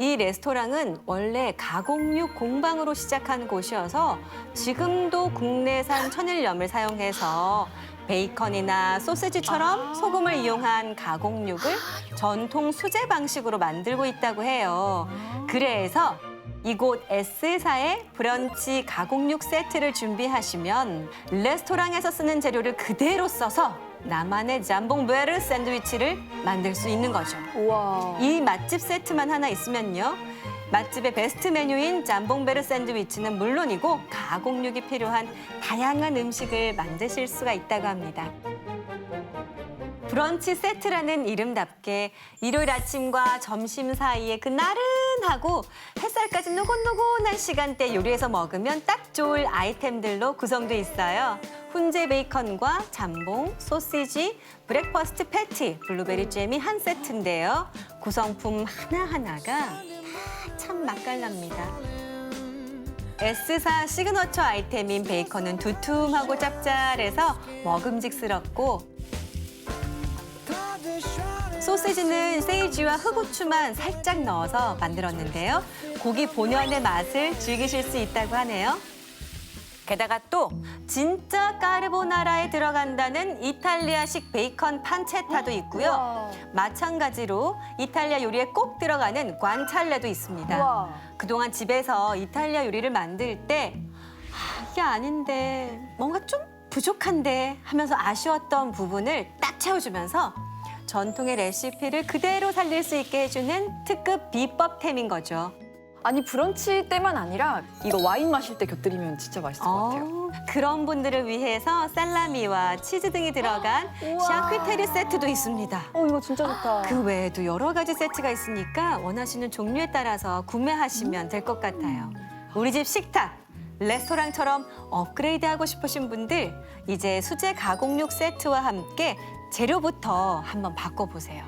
이 레스토랑은 원래 가공육 공방으로 시작한 곳이어서 지금도 국내산 천일염을 사용해서 베이컨이나 소세지처럼 소금을 이용한 가공육을 전통 수제 방식으로 만들고 있다고 해요. 그래서 이곳 S사의 브런치 가공육 세트를 준비하시면 레스토랑에서 쓰는 재료를 그대로 써서 나만의 잠봉 베르 샌드위치를 만들 수 있는 거죠. 우와. 이 맛집 세트만 하나 있으면요. 맛집의 베스트 메뉴인 짬뽕베르 샌드위치는 물론이고 가공육이 필요한 다양한 음식을 만드실 수가 있다고 합니다. 브런치 세트라는 이름답게 일요일 아침과 점심 사이에 그 나른하고 햇살까지 노곤노곤한 시간대 요리해서 먹으면 딱 좋을 아이템들로 구성돼 있어요. 훈제 베이컨과 잠봉, 소시지, 브렉퍼스트 패티, 블루베리 잼이 한 세트인데요. 구성품 하나하나가 다 참 맛깔납니다. S사 시그너처 아이템인 베이컨은 두툼하고 짭짤해서 먹음직스럽고 소시지는 세이지와 흑후추만 살짝 넣어서 만들었는데요. 고기 본연의 맛을 즐기실 수 있다고 하네요. 게다가 또 진짜 까르보나라에 들어간다는 이탈리아식 베이컨 판체타도 있고요. 우와. 마찬가지로 이탈리아 요리에 꼭 들어가는 관찰레도 있습니다. 우와. 그동안 집에서 이탈리아 요리를 만들 때 아, 이게 아닌데 뭔가 좀 부족한데 하면서 아쉬웠던 부분을 딱 채워주면서 전통의 레시피를 그대로 살릴 수 있게 해주는 특급 비법템인 거죠. 아니 브런치 때만 아니라 이거 와인 마실 때 곁들이면 진짜 맛있을 것 같아요. 어, 그런 분들을 위해서 살라미와 치즈 등이 들어간. 샤크테리 세트도 있습니다. 어 이거 진짜 좋다. 그 외에도 여러 가지 세트가 있으니까 원하시는 종류에 따라서 구매하시면 될 것 같아요. 우리 집 식탁, 레스토랑처럼 업그레이드하고 싶으신 분들 이제 수제 가공육 세트와 함께 재료부터 한번 바꿔보세요.